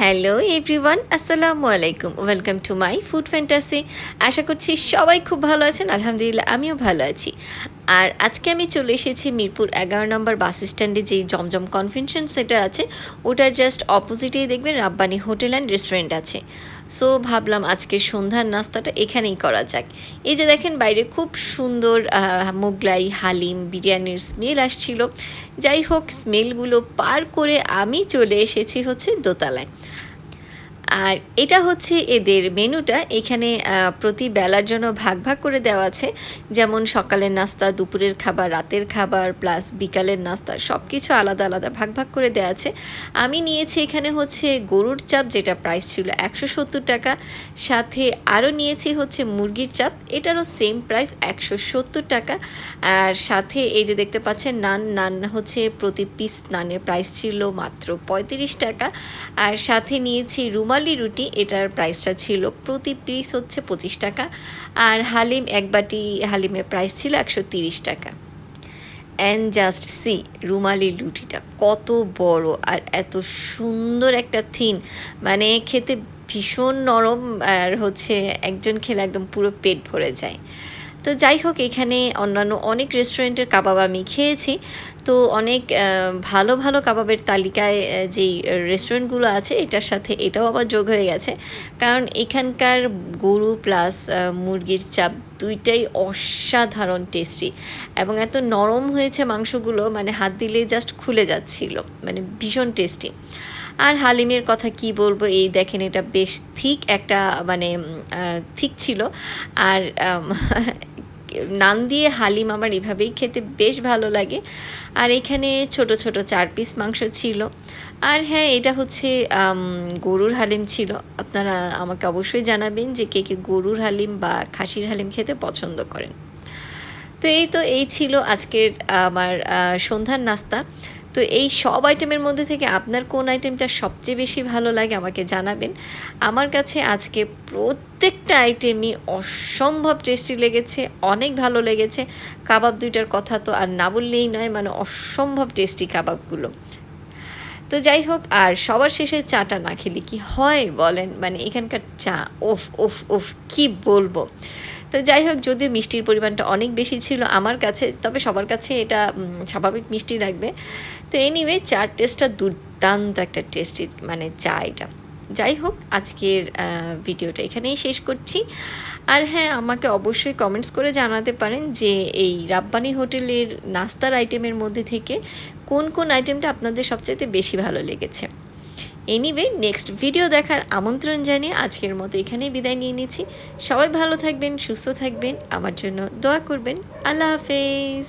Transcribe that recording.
Hello everyone আসসালামু আলাইকুম welcome to my food fantasy আশা করছি সবাই খুব ভালো আছেন। আলহামদুলিল্লাহ, আমিও ভালো আছি। আর আজকে আমি চলে এসেছি মিরপুর এগারো নম্বর বাস স্ট্যান্ডে যেই জমজম কনভেনশন সেন্টার আছে ওটার জাস্ট অপোজিটেই দেখবেন, রাব্বানি হোটেল অ্যান্ড রেস্টুরেন্ট আছে। সো ভাবলাম আজকে সন্ধ্যার নাস্তাটা এখানেই করা যাক। এই যে দেখেন, বাইরে খুব সুন্দর মোগলাই, হালিম, বিরিয়ানির স্মেল আসছিল। যাই হোক স্মেলগুলো পার করে আমি চলে এসেছি হচ্ছে দোতলায়। আর এটা হচ্ছে এদের মেনুটা। এখানে প্রতি বেলার জন্য ভাগ ভাগ করে দেওয়া আছে। যেমন সকালের নাস্তা, দুপুরের খাবার, রাতের খাবার, প্লাস বিকালের নাস্তা সব কিছু আলাদা আলাদা ভাগ ভাগ করে দেওয়া আছে। আমি নিয়েছি এখানে হচ্ছে গরুর চাপ, যেটা প্রাইস ছিল একশো সত্তর টাকা। সাথে আরও নিয়েছি হচ্ছে মুরগির চাপ, এটারও সেম প্রাইস একশো সত্তর টাকা। আর সাথে এই যে দেখতে পাচ্ছেন, নান নান হচ্ছে প্রতি পিস নানের প্রাইস ছিল মাত্র পঁয়ত্রিশ টাকা। আর সাথে নিয়েছি রুমালি রুটি, এটার প্রাইসটা ছিল প্রতি পিস হচ্ছে পঁচিশ টাকা আর হালিম এক বাটি হালিমের প্রাইস ছিল একশো তিরিশ টাকা। অ্যান্ড জাস্ট সি রুমালি রুটিটা কত বড় আর এত সুন্দর একটা থিন মানে খেতে ভীষণ নরম আর হচ্ছে একজন খেলে একদম পুরো পেট ভরে যায়। তো যাই হোক, এখানে অন্যান্য অনেক রেস্টুরেন্টের কাবাব আমি খেয়েছি। তো অনেক ভালো ভালো কাবাবের তালিকায় যেই রেস্টুরেন্টগুলো আছে, এটার সাথে এটাও আবার যোগ হয়ে গেছে। কারণ এখানকার গরু প্লাস মুরগির চাপ দুইটাই অসাধারণ টেস্টি। এবং এত নরম হয়েছে মাংসগুলো মানে হাত দিলেই জাস্ট খুলে যাচ্ছিল। মানে ভীষণ টেস্টি। আর হালিমের কথা কি বলব, এই দেখেন এটা বেশ থিক একটা মানে থিক ছিল। আর নান দিয়ে হালিম আমার এভাবেই খেতে বেশ ভালো লাগে। আর এখানে ছোট ছোট চার পিস মাংস ছিল। আর হ্যাঁ এটা হচ্ছে গরুর হালিম ছিল। আপনারা আমাকে অবশ্যই জানাবেন যে কে কে গরুর হালিম বা খাসির হালিম খেতে পছন্দ করেন। তো এই তো, এই ছিল আজকের আমার সন্ধ্যার নাস্তা। তো এই সব আইটেমের মধ্যে থেকে আপনার কোন আইটেমটা সবচেয়ে বেশি ভালো লাগে আমাকে জানাবেন। আমার কাছে আজকে প্রত্যেকটা আইটেমই অসম্ভব টেস্টি লেগেছে, অনেক ভালো লেগেছে। কাবাব দুইটার কথা তো আর না বললেই নয় মানে অসম্ভব টেস্টি কাবাবগুলো। তো যাই হোক, আর সবার শেষে চাটা না খেলে কি হয় বলেন? মানে এখানকার চা ওফ ওফ ওফ কি বলব? তো যাই হোক যদি মিষ্টির পরিমাণটা অনেক বেশি ছিল আমার কাছে, তবে সবার কাছে এটা স্বাভাবিক মিষ্টি লাগবে। তো এনিওয়ে চার টেস্টটা দুর্দান্ত একটা টেস্টি মানে চা এটা। যাই হোক, আজকের ভিডিওটা এখানেই শেষ করছি। আর হ্যাঁ আমাকে অবশ্যই কমেন্টস করে জানাতে পারেন যে এই রাব্বানি হোটেলের নাস্তার আইটেমের মধ্যে থেকে কোন কোন আইটেমটা আপনাদের সবচাইতে বেশি ভালো লেগেছে। এনিওয়ে নেক্সট ভিডিও দেখার আমন্ত্রণ জানিয়ে আজকের মতো এখানেই বিদায় নিয়ে নিচ্ছি। সবাই ভালো থাকবেন, সুস্থ থাকবেন। আমার জন্য দোয়া করবেন। আল্লাহ হাফেজ।